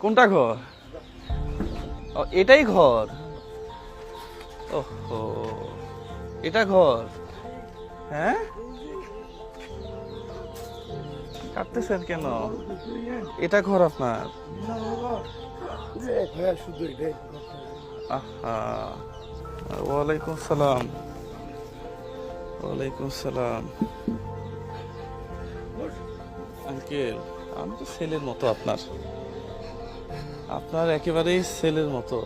কোনটা ঘর? ও, এটাই ঘর। ওহো, এটা ঘর। হ্যাঁ? কাটতেছেন কেন? এটা ঘর আপনার? ওয়ালাইকুম সালাম। ওয়ালাইকুম সালাম। আঙ্কেল, আমি তো ছেলের মতো আপনার। আপনার একেবারেই ছেলের মতো।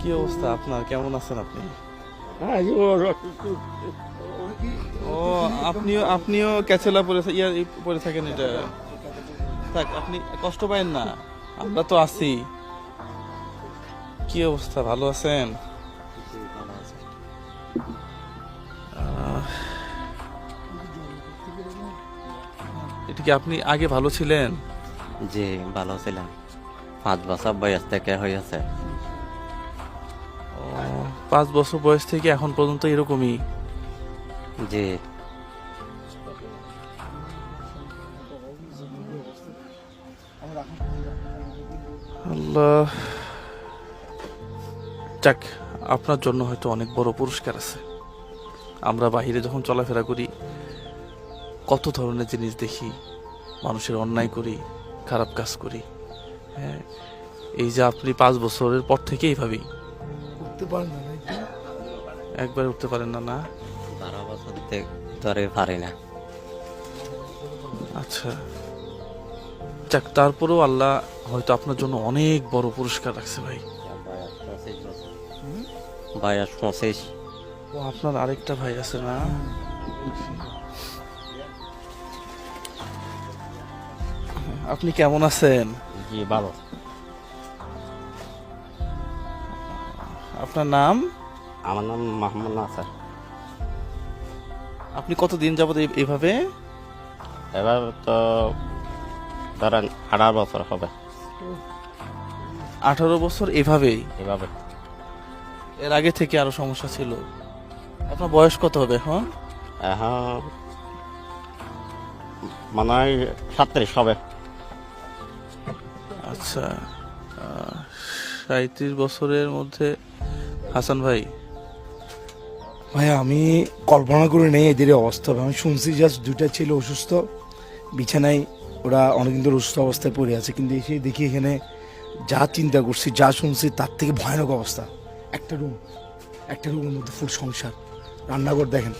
কি অবস্থা আপনার? কেমন আছেন আপনি? ও আপনিও আপনিও ক্যাচেলা পরে ইয়া পরে থাকেন এটা। থাক আপনি কষ্ট পায়েন না। আমরা তো আছি। কি অবস্থা? ভালো আছেন? এটা কি আপনি আগে ভালো ছিলেন? জি ভালো ছিলাম। পাঁচ বছর বয়স থেকে হয়েছে। ও, পাঁচ বছর বয়স থেকে এখন পর্যন্ত এরকমই? জি। আল্লাহ। যাক আপনার জন্য হয়তো অনেক বড় পুরস্কার আছে। আমরা বাহিরে যখন চলাফেরা করি কত ধরনের জিনিস দেখি মানুষের অন্যায় করি খারাপ কাজ করি। হ্যাঁ এই যে আপনি পাঁচ বছরের পর থেকে এইভাবেই উঠতে পারেন না একবার উঠতে পারেন না না? বারো বছর ধরে পারি না। আচ্ছা। যাক তারপরেও আল্লাহ হয়তো আপনার জন্য অনেক বড় পুরস্কার রাখছে ভাই। বয়স পঁচিশ। ও আপনার আরেকটা ভাই আছে না? আপনি কেমন আছেন? জি ভালো। আপনার নাম? আমার নাম মোহাম্মদ নাসার। আপনি কতদিন যাবত এই- এইভাবে এবার তো ধরেন আঠারো বছর হবে। আঠারো বছর এভাবেই এভাবে। এর আগে থেকে আরও সমস্যা ছিল। আপনার বয়স কত হবে এখন? এখন মনে হয় সাতত্রিশ হবে। আচ্ছা সাঁত্রিশ বছরের মধ্যে, হাসান ভাই। ভাই আমি কল্পনা করে নেই এদের অবস্থা। আমি শুনছি জাস্ট দুইটা ছেলে অসুস্থ, বিছানায় ওরা অনেকদিন ধরে অসুস্থ অবস্থায় পড়ে আছে, কিন্তু এসে দেখি এখানে যা চিন্তা করছি, যা শুনছি, তার থেকে ভয়ানক অবস্থা। একটা রুম একটা রুমের মধ্যে ফুল সংসার। রান্নাঘর দেখেন।